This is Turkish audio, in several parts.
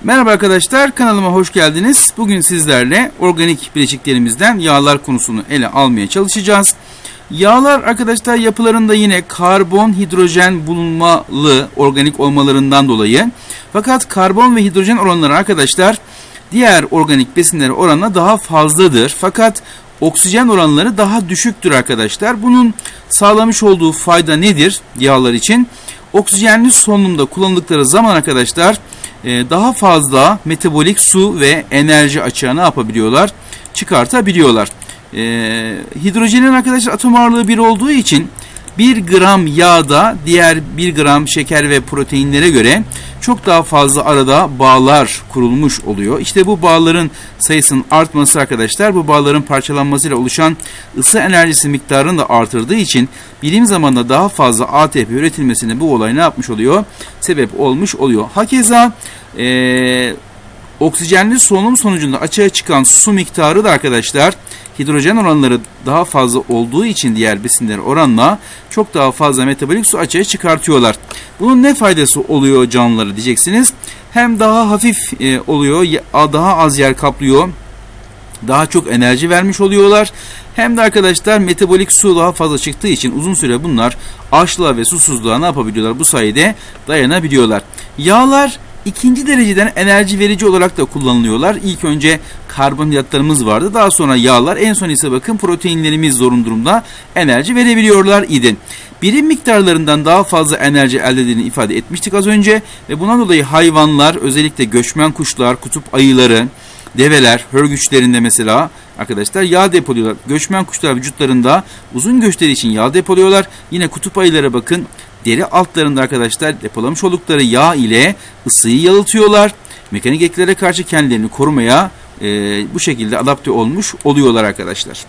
Merhaba arkadaşlar, kanalıma hoş geldiniz. Bugün sizlerle organik bileşiklerimizden yağlar konusunu ele almaya çalışacağız. Yağlar arkadaşlar yapılarında yine karbon, hidrojen bulunmalı organik olmalarından dolayı. Fakat karbon ve hidrojen oranları arkadaşlar diğer organik besinlere oranla daha fazladır. Fakat oksijen oranları daha düşüktür arkadaşlar. Bunun sağlamış olduğu fayda nedir yağlar için? Oksijenli solunumda kullanıldıkları zaman arkadaşlar daha fazla metabolik su ve enerji açığa ne yapabiliyorlar? Çıkartabiliyorlar. E, hidrojenin arkadaşlar atom ağırlığı 1 olduğu için 1 gram yağda diğer 1 gram şeker ve proteinlere göre çok daha fazla arada bağlar kurulmuş oluyor. İşte bu bağların sayısının artması arkadaşlar bu bağların parçalanmasıyla oluşan ısı enerjisi miktarını da artırdığı için bilim zamanında daha fazla ATP üretilmesine bu olay ne yapmış oluyor? Sebep olmuş oluyor. Hakeza ee, oksijenli solunum sonucunda açığa çıkan su miktarı da arkadaşlar hidrojen oranları daha fazla olduğu için diğer besinler oranla çok daha fazla metabolik su açığa çıkartıyorlar. Bunun ne faydası oluyor canlılara diyeceksiniz. Hem daha hafif e, oluyor, daha az yer kaplıyor, daha çok enerji vermiş oluyorlar. Hem de arkadaşlar metabolik su daha fazla çıktığı için uzun süre bunlar açlığa ve susuzluğa ne yapabiliyorlar? Bu sayede dayanabiliyorlar. Yağlar ikinci dereceden enerji verici olarak da kullanılıyorlar. İlk önce karbonhidratlarımız vardı. Daha sonra yağlar. En son ise bakın proteinlerimiz zorun durumda enerji verebiliyorlar idi. Birim miktarlarından daha fazla enerji elde edildiğini ifade etmiştik az önce. Ve bundan dolayı hayvanlar özellikle göçmen kuşlar, kutup ayıları, develer, hörgüçlerinde mesela arkadaşlar yağ depoluyorlar. Göçmen kuşlar vücutlarında uzun göçleri için yağ depoluyorlar. Yine kutup ayılara bakın deri altlarında arkadaşlar depolamış oldukları yağ ile ısıyı yalıtıyorlar. Mekanik eklere karşı kendilerini korumaya e, bu şekilde adapte olmuş oluyorlar arkadaşlar.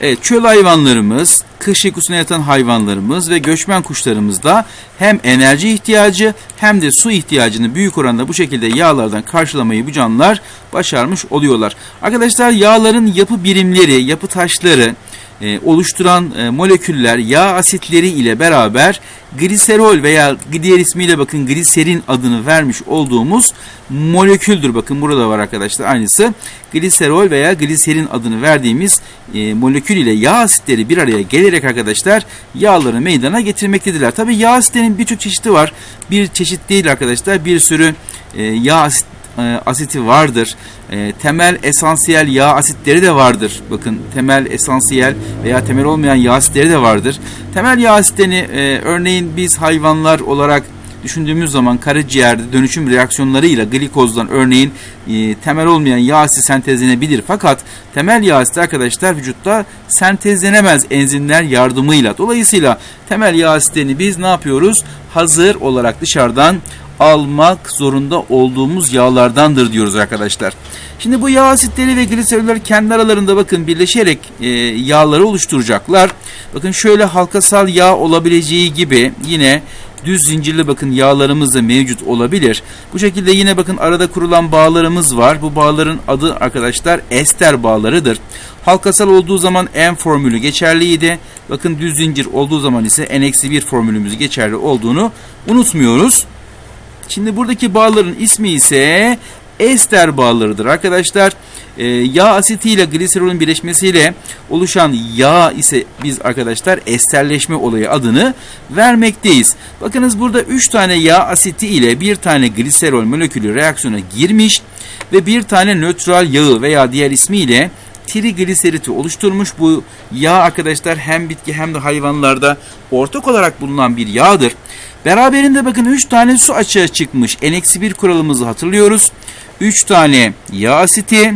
Evet, çöl hayvanlarımız, kış uykusuna yatan hayvanlarımız ve göçmen kuşlarımız da hem enerji ihtiyacı hem de su ihtiyacını büyük oranda bu şekilde yağlardan karşılamayı bu canlılar başarmış oluyorlar. Arkadaşlar yağların yapı birimleri, yapı taşları, e, oluşturan e, moleküller yağ asitleri ile beraber gliserol veya diğer ismiyle bakın gliserin adını vermiş olduğumuz moleküldür. Bakın burada var arkadaşlar aynısı. Gliserol veya gliserin adını verdiğimiz e, molekül ile yağ asitleri bir araya gelerek arkadaşlar yağları meydana getirmektedirler. Tabi yağ asitlerinin birçok çeşidi var. Bir çeşit değil arkadaşlar. Bir sürü yağ asit e, asiti vardır. E, temel esansiyel yağ asitleri de vardır. Bakın temel esansiyel veya temel olmayan yağ asitleri de vardır. Temel yağ asitlerini e, örneğin biz hayvanlar olarak düşündüğümüz zaman karaciğerde dönüşüm reaksiyonlarıyla glikozdan örneğin e, temel olmayan yağ asidi sentezlenebilir. Fakat temel yağ asidi arkadaşlar vücutta sentezlenemez enzimler yardımıyla. Dolayısıyla temel yağ asitlerini biz ne yapıyoruz? Hazır olarak dışarıdan almak zorunda olduğumuz yağlardandır diyoruz arkadaşlar. Şimdi bu yağ asitleri ve gliseroller kendi aralarında bakın birleşerek e, yağları oluşturacaklar. Bakın şöyle halkasal yağ olabileceği gibi yine düz zincirli bakın yağlarımız da mevcut olabilir. Bu şekilde yine bakın arada kurulan bağlarımız var. Bu bağların adı arkadaşlar ester bağlarıdır. Halkasal olduğu zaman N formülü geçerliydi. Bakın düz zincir olduğu zaman ise N-1 formülümüz geçerli olduğunu unutmuyoruz. Şimdi buradaki bağların ismi ise ester bağlarıdır arkadaşlar. E, yağ asiti ile gliserolün birleşmesiyle oluşan yağ ise biz arkadaşlar esterleşme olayı adını vermekteyiz. Bakınız burada 3 tane yağ asiti ile bir tane gliserol molekülü reaksiyona girmiş ve bir tane nötral yağı veya diğer ismiyle trigliseriti oluşturmuş. Bu yağ arkadaşlar hem bitki hem de hayvanlarda ortak olarak bulunan bir yağdır. Beraberinde bakın 3 tane su açığa çıkmış. N-1 kuralımızı hatırlıyoruz. 3 tane yağ asiti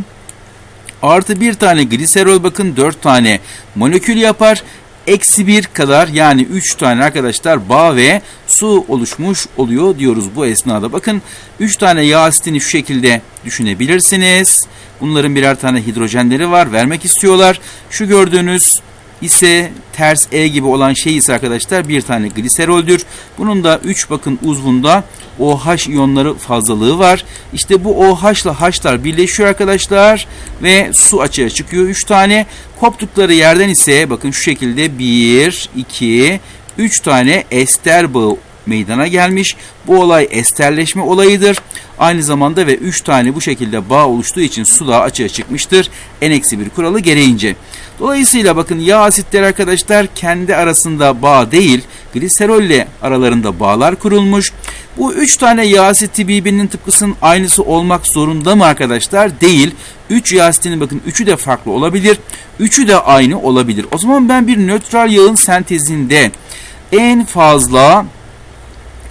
artı bir tane gliserol bakın 4 tane molekül yapar. Eksi 1 kadar yani 3 tane arkadaşlar bağ ve su oluşmuş oluyor diyoruz bu esnada. Bakın 3 tane yağ asitini şu şekilde düşünebilirsiniz. Bunların birer tane hidrojenleri var vermek istiyorlar. Şu gördüğünüz ise ters E gibi olan şey ise arkadaşlar bir tane gliseroldür. Bunun da 3 bakın uzvunda OH iyonları fazlalığı var. İşte bu OH ile H'lar birleşiyor arkadaşlar ve su açığa çıkıyor 3 tane. Koptukları yerden ise bakın şu şekilde 1, 2, 3 tane ester bağı meydana gelmiş. Bu olay esterleşme olayıdır. Aynı zamanda ve 3 tane bu şekilde bağ oluştuğu için su da açığa çıkmıştır. N-1 kuralı gereğince. Dolayısıyla bakın yağ asitleri arkadaşlar kendi arasında bağ değil, gliserolle aralarında bağlar kurulmuş. Bu üç tane yağ asiti birbirinin tıpkısının aynısı olmak zorunda mı arkadaşlar? Değil. 3 yağ asitinin bakın üçü de farklı olabilir. Üçü de aynı olabilir. O zaman ben bir nötral yağın sentezinde en fazla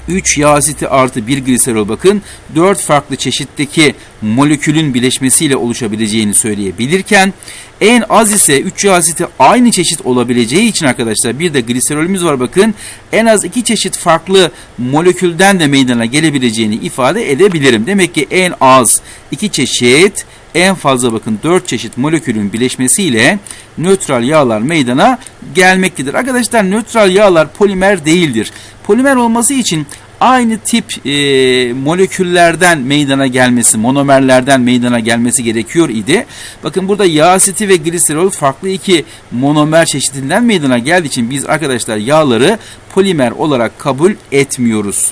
3 yağ asiti artı 1 gliserol bakın 4 farklı çeşitteki molekülün bileşmesiyle oluşabileceğini söyleyebilirken en az ise 3 yağ asiti aynı çeşit olabileceği için arkadaşlar bir de gliserolümüz var bakın en az 2 çeşit farklı molekülden de meydana gelebileceğini ifade edebilirim. Demek ki en az 2 çeşit en fazla bakın 4 çeşit molekülün bileşmesiyle nötral yağlar meydana gelmektedir. Arkadaşlar nötral yağlar polimer değildir. Polimer olması için aynı tip e, moleküllerden meydana gelmesi, monomerlerden meydana gelmesi gerekiyor idi. Bakın burada yağ asiti ve gliserol farklı iki monomer çeşidinden meydana geldiği için biz arkadaşlar yağları polimer olarak kabul etmiyoruz.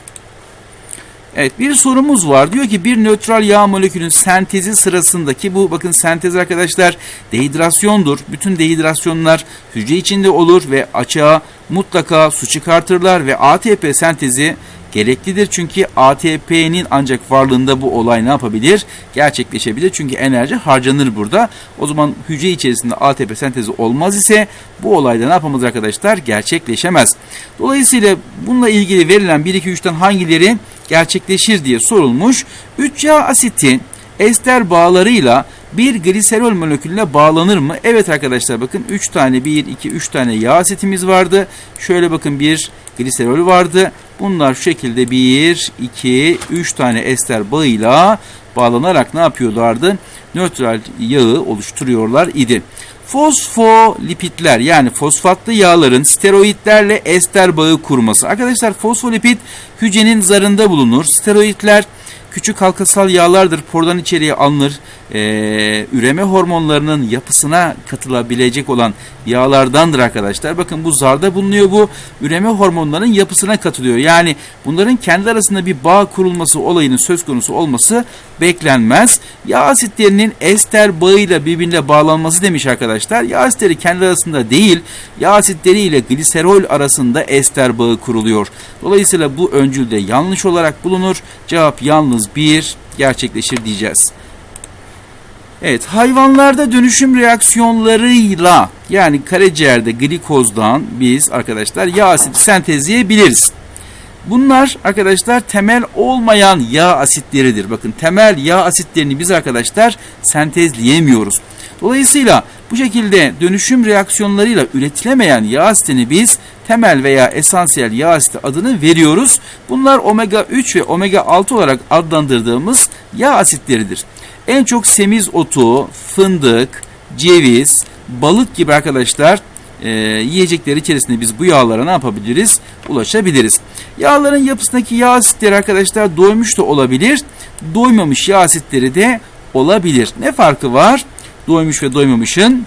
Evet bir sorumuz var. Diyor ki bir nötral yağ molekülün sentezi sırasındaki bu bakın sentez arkadaşlar dehidrasyondur. Bütün dehidrasyonlar hücre içinde olur ve açığa mutlaka su çıkartırlar ve ATP sentezi gereklidir. Çünkü ATP'nin ancak varlığında bu olay ne yapabilir? Gerçekleşebilir. Çünkü enerji harcanır burada. O zaman hücre içerisinde ATP sentezi olmaz ise bu olayda ne yapamaz arkadaşlar? Gerçekleşemez. Dolayısıyla bununla ilgili verilen 1 2 3'ten hangileri gerçekleşir diye sorulmuş. 3 yağ asiti ester bağlarıyla bir gliserol molekülüne bağlanır mı? Evet arkadaşlar bakın 3 tane 1 2 3 tane yağ asitimiz vardı. Şöyle bakın bir gliserol vardı. Bunlar şu şekilde 1 2 3 tane ester bağıyla bağlanarak ne yapıyorlardı? Nötral yağı oluşturuyorlar idi. Fosfolipitler yani fosfatlı yağların steroidlerle ester bağı kurması. Arkadaşlar fosfolipid hücrenin zarında bulunur. Steroidler küçük halkasal yağlardır. Pordan içeriye alınır. Ee, üreme hormonlarının yapısına katılabilecek olan yağlardandır arkadaşlar. Bakın bu zarda bulunuyor bu. Üreme hormonlarının yapısına katılıyor. Yani bunların kendi arasında bir bağ kurulması olayının söz konusu olması beklenmez. Yağ asitlerinin ester bağıyla birbirine bağlanması demiş arkadaşlar. Yağ asitleri kendi arasında değil, yağ asitleri ile gliserol arasında ester bağı kuruluyor. Dolayısıyla bu öncülde yanlış olarak bulunur. Cevap yalnız bir gerçekleşir diyeceğiz. Evet hayvanlarda dönüşüm reaksiyonlarıyla yani karaciğerde glikozdan biz arkadaşlar yağ asidi sentezleyebiliriz. Bunlar arkadaşlar temel olmayan yağ asitleridir. Bakın temel yağ asitlerini biz arkadaşlar sentezleyemiyoruz. Dolayısıyla bu şekilde dönüşüm reaksiyonlarıyla üretilemeyen yağ asitini biz temel veya esansiyel yağ asiti adını veriyoruz. Bunlar omega 3 ve omega 6 olarak adlandırdığımız yağ asitleridir. En çok semiz otu, fındık, ceviz, balık gibi arkadaşlar e, yiyecekler içerisinde biz bu yağlara ne yapabiliriz? Ulaşabiliriz. Yağların yapısındaki yağ asitleri arkadaşlar doymuş da olabilir, doymamış yağ asitleri de olabilir. Ne farkı var? Doymuş ve doymamışın.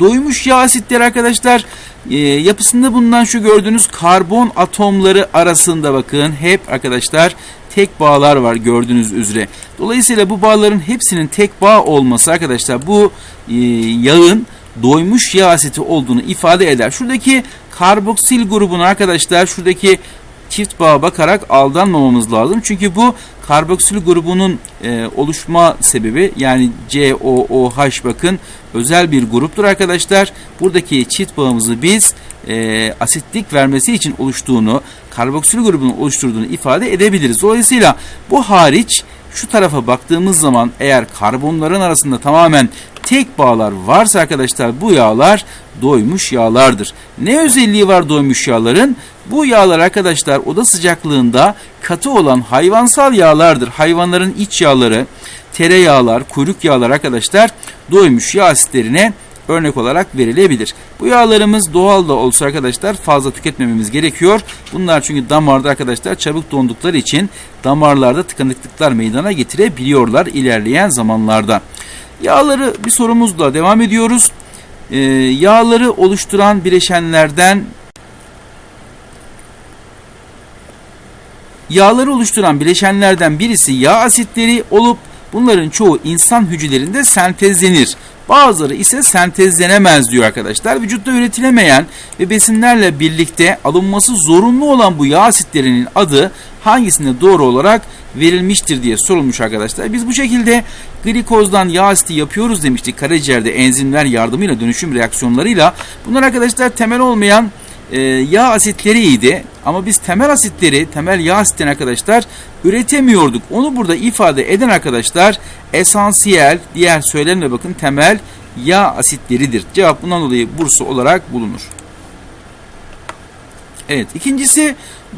Doymuş yağ asitleri arkadaşlar e, yapısında bulunan şu gördüğünüz karbon atomları arasında bakın hep arkadaşlar tek bağlar var gördüğünüz üzere. Dolayısıyla bu bağların hepsinin tek bağ olması arkadaşlar bu e, yağın doymuş yağ asiti olduğunu ifade eder. Şuradaki karboksil grubunu arkadaşlar şuradaki çift bağa bakarak aldanmamamız lazım. Çünkü bu karboksil grubunun e, oluşma sebebi yani COOH bakın özel bir gruptur arkadaşlar. Buradaki çift bağımızı biz e, asitlik vermesi için oluştuğunu, karboksil grubunun oluşturduğunu ifade edebiliriz. Dolayısıyla bu hariç şu tarafa baktığımız zaman eğer karbonların arasında tamamen tek bağlar varsa arkadaşlar bu yağlar doymuş yağlardır. Ne özelliği var doymuş yağların? Bu yağlar arkadaşlar oda sıcaklığında katı olan hayvansal yağlardır. Hayvanların iç yağları, tereyağlar, kuyruk yağlar arkadaşlar doymuş yağ asitlerine örnek olarak verilebilir. Bu yağlarımız doğal da olsa arkadaşlar fazla tüketmememiz gerekiyor. Bunlar çünkü damarda arkadaşlar çabuk dondukları için damarlarda tıkanıklıklar meydana getirebiliyorlar ilerleyen zamanlarda. Yağları bir sorumuzla devam ediyoruz. Ee, yağları oluşturan bileşenlerden Yağları oluşturan bileşenlerden birisi yağ asitleri olup bunların çoğu insan hücrelerinde sentezlenir. Bazıları ise sentezlenemez diyor arkadaşlar. Vücutta üretilemeyen ve besinlerle birlikte alınması zorunlu olan bu yağ asitlerinin adı hangisine doğru olarak verilmiştir diye sorulmuş arkadaşlar. Biz bu şekilde glikozdan yağ asiti yapıyoruz demiştik. Karaciğerde enzimler yardımıyla dönüşüm reaksiyonlarıyla. Bunlar arkadaşlar temel olmayan e, yağ asitleriydi. Ama biz temel asitleri, temel yağ asitlerini arkadaşlar üretemiyorduk. Onu burada ifade eden arkadaşlar esansiyel, diğer söylemle bakın temel yağ asitleridir. Cevap bundan dolayı bursu olarak bulunur. Evet ikincisi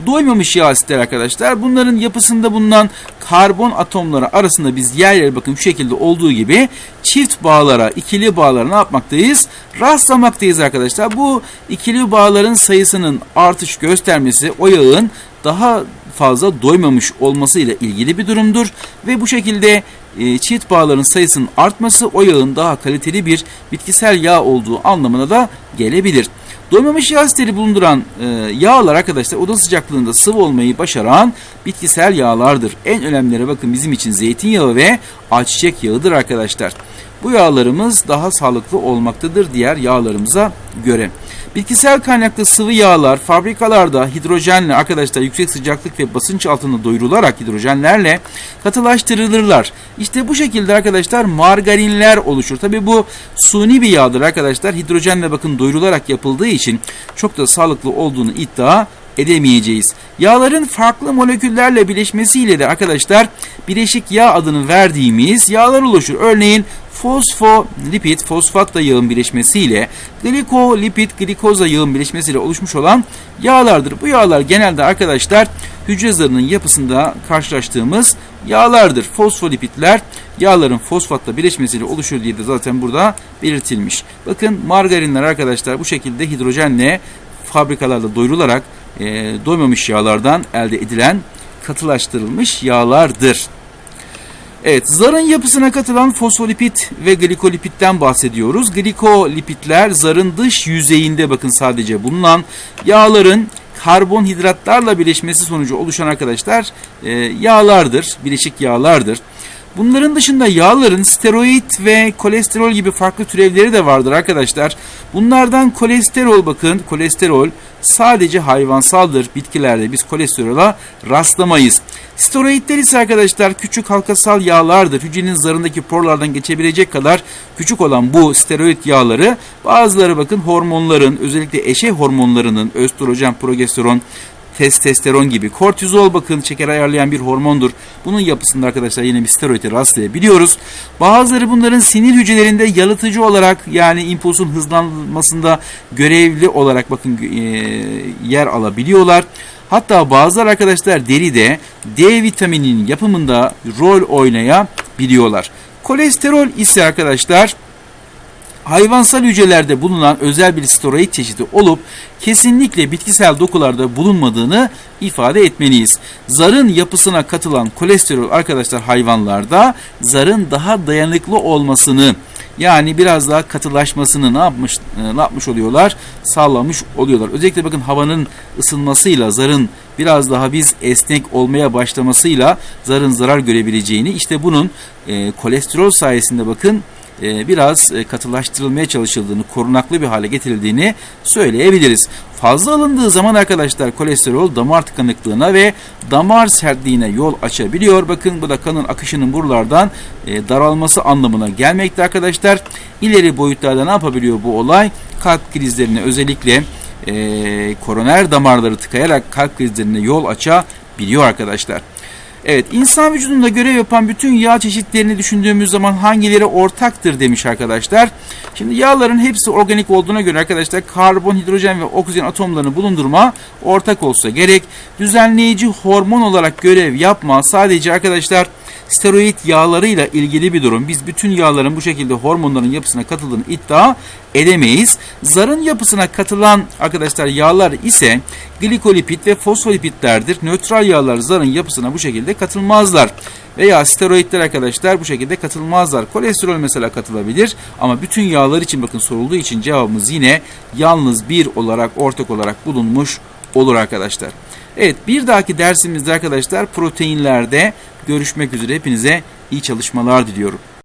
doymamış yağ asitler arkadaşlar. Bunların yapısında bulunan karbon atomları arasında biz yer yer bakın şu şekilde olduğu gibi çift bağlara, ikili bağlara ne yapmaktayız? Rastlamaktayız arkadaşlar. Bu ikili bağların sayısının artış göstermesi o yağın daha fazla doymamış olması ile ilgili bir durumdur ve bu şekilde e, çift bağların sayısının artması o yağın daha kaliteli bir bitkisel yağ olduğu anlamına da gelebilir. Doymamış yağ asitleri bulunduran e, yağlar arkadaşlar oda sıcaklığında sıvı olmayı başaran bitkisel yağlardır. En önemlileri bakın bizim için zeytinyağı ve ayçiçek yağıdır arkadaşlar. Bu yağlarımız daha sağlıklı olmaktadır diğer yağlarımıza göre. Bitkisel kaynaklı sıvı yağlar fabrikalarda hidrojenle arkadaşlar yüksek sıcaklık ve basınç altında doyurularak hidrojenlerle katılaştırılırlar. İşte bu şekilde arkadaşlar margarinler oluşur. Tabi bu suni bir yağdır arkadaşlar. Hidrojenle bakın doyurularak yapıldığı için çok da sağlıklı olduğunu iddia edemeyeceğiz. Yağların farklı moleküllerle bileşmesiyle de arkadaşlar bileşik yağ adını verdiğimiz yağlar oluşur. Örneğin fosfolipid, fosfatla yağın birleşmesiyle glikolipid, glikoza yağın birleşmesiyle oluşmuş olan yağlardır. Bu yağlar genelde arkadaşlar hücre zarının yapısında karşılaştığımız yağlardır. Fosfolipidler yağların fosfatla birleşmesiyle oluşur diye de zaten burada belirtilmiş. Bakın margarinler arkadaşlar bu şekilde hidrojenle fabrikalarda doyurularak e, doymamış yağlardan elde edilen katılaştırılmış yağlardır. Evet, zarın yapısına katılan fosfolipid ve glikolipidden bahsediyoruz. Glikolipidler zarın dış yüzeyinde bakın sadece bulunan yağların karbonhidratlarla birleşmesi sonucu oluşan arkadaşlar e, yağlardır, bileşik yağlardır. Bunların dışında yağların steroid ve kolesterol gibi farklı türevleri de vardır arkadaşlar. Bunlardan kolesterol bakın kolesterol sadece hayvansaldır. Bitkilerde biz kolesterola rastlamayız. Steroidler ise arkadaşlar küçük halkasal yağlardır. Hücrenin zarındaki porlardan geçebilecek kadar küçük olan bu steroid yağları bazıları bakın hormonların özellikle eşey hormonlarının östrojen, progesteron, testosteron gibi. Kortizol bakın şeker ayarlayan bir hormondur. Bunun yapısında arkadaşlar yine bir steroide rastlayabiliyoruz. Bazıları bunların sinir hücrelerinde yalıtıcı olarak yani impulsun hızlanmasında görevli olarak bakın e, yer alabiliyorlar. Hatta bazılar arkadaşlar deride D vitamininin yapımında rol oynayabiliyorlar. Kolesterol ise arkadaşlar hayvansal hücrelerde bulunan özel bir steroid çeşidi olup kesinlikle bitkisel dokularda bulunmadığını ifade etmeliyiz. Zarın yapısına katılan kolesterol arkadaşlar hayvanlarda zarın daha dayanıklı olmasını yani biraz daha katılaşmasını ne yapmış e, ne yapmış oluyorlar? Sağlamış oluyorlar. Özellikle bakın havanın ısınmasıyla zarın biraz daha biz esnek olmaya başlamasıyla zarın zarar görebileceğini işte bunun e, kolesterol sayesinde bakın e, biraz e, katılaştırılmaya çalışıldığını, korunaklı bir hale getirildiğini söyleyebiliriz. Fazla alındığı zaman arkadaşlar kolesterol damar tıkanıklığına ve damar sertliğine yol açabiliyor. Bakın bu da kanın akışının buralardan e, daralması anlamına gelmekte arkadaşlar. İleri boyutlarda ne yapabiliyor bu olay? Kalp krizlerine özellikle koroner damarları tıkayarak kalp krizlerine yol açabiliyor arkadaşlar. Evet, insan vücudunda görev yapan bütün yağ çeşitlerini düşündüğümüz zaman hangileri ortaktır demiş arkadaşlar. Şimdi yağların hepsi organik olduğuna göre arkadaşlar karbon, hidrojen ve oksijen atomlarını bulundurma ortak olsa gerek. Düzenleyici hormon olarak görev yapma sadece arkadaşlar steroid yağlarıyla ilgili bir durum. Biz bütün yağların bu şekilde hormonların yapısına katıldığını iddia edemeyiz. Zarın yapısına katılan arkadaşlar yağlar ise glikolipid ve fosfolipidlerdir. Nötral yağlar zarın yapısına bu şekilde katılmazlar. Veya steroidler arkadaşlar bu şekilde katılmazlar. Kolesterol mesela katılabilir ama bütün yağlar için bakın sorulduğu için cevabımız yine yalnız bir olarak ortak olarak bulunmuş olur arkadaşlar. Evet bir dahaki dersimizde arkadaşlar proteinlerde görüşmek üzere. Hepinize iyi çalışmalar diliyorum.